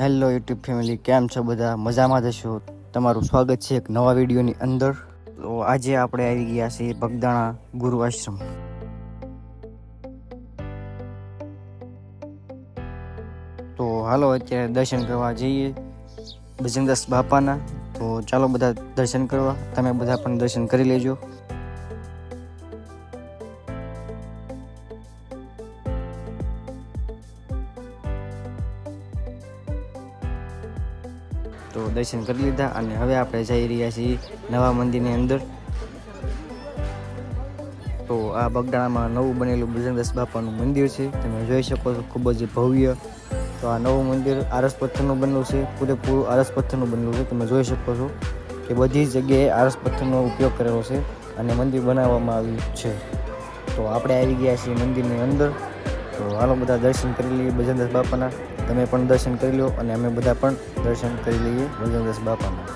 Hello YouTube family કેમ છો બધા? મજામાં જશો તમારું સ્વાગત છે એક નવા વિડીયોની અંદર. તો આજે આપણે આવી ગયા છીએ ભગદાણા ગુરુ આશ્રમ. તો હાલો અત્યારે દર્શન કરવા જઈએ ભજનદાસ બાપાના. તો ચાલો બધા દર્શન કરવા. તમે બધા પણ દર્શન કરી લેજો. તો દર્શન કરી લીધા અને હવે આપણે જઈ રહ્યા છીએ નવા મંદિરની અંદર. તો આ બગડાણામાં નવું બનેલું બજરંગદાસ બાપાનું મંદિર છે. તમે જોઈ શકો છો, ખૂબ જ ભવ્ય. તો આ નવું મંદિર આરસ પથ્થરનું બનેલું છે, પૂરેપૂરું આરસ પથ્થરનું બનેલું છે. તમે જોઈ શકો છો કે બધી જગ્યાએ આરસ પથ્થરનો ઉપયોગ કરેલો છે અને મંદિર બનાવવામાં આવ્યું છે. તો આપણે આવી ગયા છીએ મંદિરની અંદર. તો હાલો બધા દર્શન કરી લઈએ બજરંગદાસ બાપાના. તમે પણ દર્શન કરી લો અને અમે બધા પણ દર્શન કરી લઈએ બજરંગદાસ બાપાના.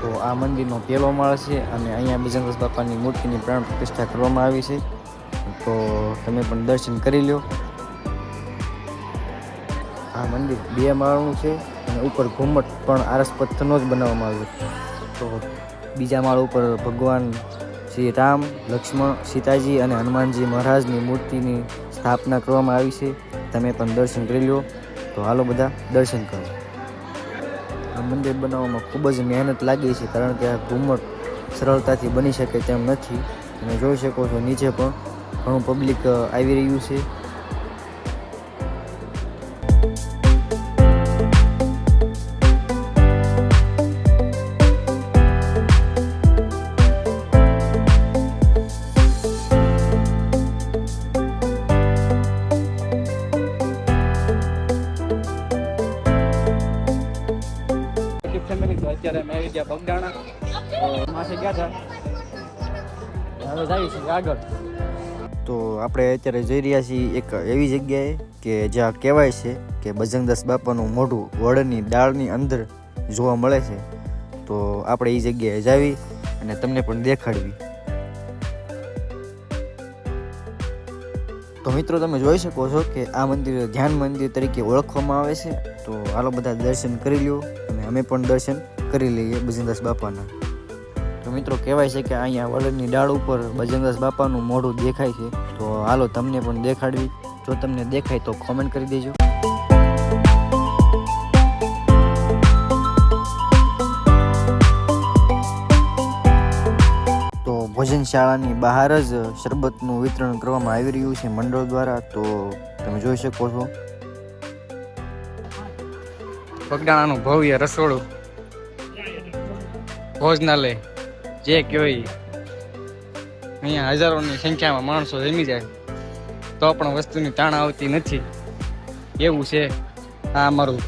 તો આ મંદિરનો પહેલો માળ છે અને અહીંયા બજરંગદાસ બાપાની મૂર્તિની પ્રાણ પ્રતિષ્ઠા કરવામાં આવી છે. તો તમે પણ દર્શન કરી લો. આ મંદિર બે માળનું છે અને ઉપર ઘુમ્મટ પણ આરસ પથ્થરનો જ બનાવવામાં આવ્યો તો બીજા માળ ઉપર ભગવાન શ્રી રામ, લક્ષ્મણ, સીતાજી અને હનુમાનજી મહારાજની મૂર્તિની સ્થાપના કરવામાં આવી છે. તમે પણ દર્શન કરી લો. તો હાલો બધા દર્શન કરો. આ મંદિર બનાવવામાં ખૂબ જ મહેનત લાગી છે કારણ કે આ ઘુમ્મટ સરળતાથી બની શકે તેમ નથી. તમે જોઈ શકો છો નીચે પણ ઘણું પબ્લિક આવી રહ્યું છે. ફેમિલી તો અત્યારે અમે ગયા બગડાણા માસે ગયા હતા હવે જઈએ આગળ. તો આપણે અત્યારે જઈ રહ્યા છીએ એક એવી જગ્યાએ કે જ્યાં કહેવાય છે કે બજરંગદાસ બાપાનું મોઢું વડની દાળની અંદર જોવા મળે છે. તો આપણે એ જગ્યાએ જાવી અને તમને પણ દેખાડવી. તો મિત્રો, તમે જોઈ શકો છો કે આ મંદિર ધ્યાન મંદિર તરીકે ઓળખવામાં આવે છે. તો હાલો બધા દર્શન કરી લ્યો અને અમે પણ દર્શન કરી લઈએ બજનદાસ બાપાના. તો મિત્રો, કહેવાય છે કે અહીંયા વડદની ડાળ ઉપર બજનદાસ બાપાનું મોઢું દેખાય છે. તો હાલો તમને પણ દેખાડવી. જો તમને દેખાય તો કોમેન્ટ કરી દેજો. ભોજનશાળાની બહાર જ શરબતનું વિતરણ કરવામાં આવી રહ્યું છે મંડળ દ્વારા, તો તમે જોઈ શકો છો. બગડાણાનું ભવ્ય રસોડું. ભોજનાલય, જે કહેવાય, અહીંયા હજારોની સંખ્યામાં માણસો જમી જાય. તો પણ વસ્તુની તાણ આવતી નથી. એવું છે આ અમારું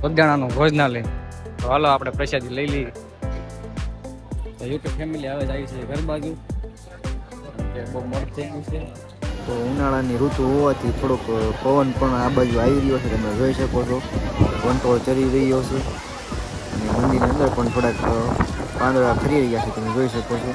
બગદાણાનું ભોજનાલય. તો હાલો આપણે પ્રસાદી લઈ લઈએ. તો યુટ્યુબ ફેમિલી આવે જાય છે ઘર બાજુ. બહુ મોડું થઈ ગયું છે. તો ઉનાળાની ઋતુ હોવાથી થોડોક પવન પણ આ બાજુ આવી રહ્યો છે, તમે જોઈ શકો છો. કંટ્રોલ ચરી રહ્યો છે. અને મંદિરની અંદર પણ થોડાક પાંદડા ફરી રહ્યા છે, તમે જોઈ શકો છો.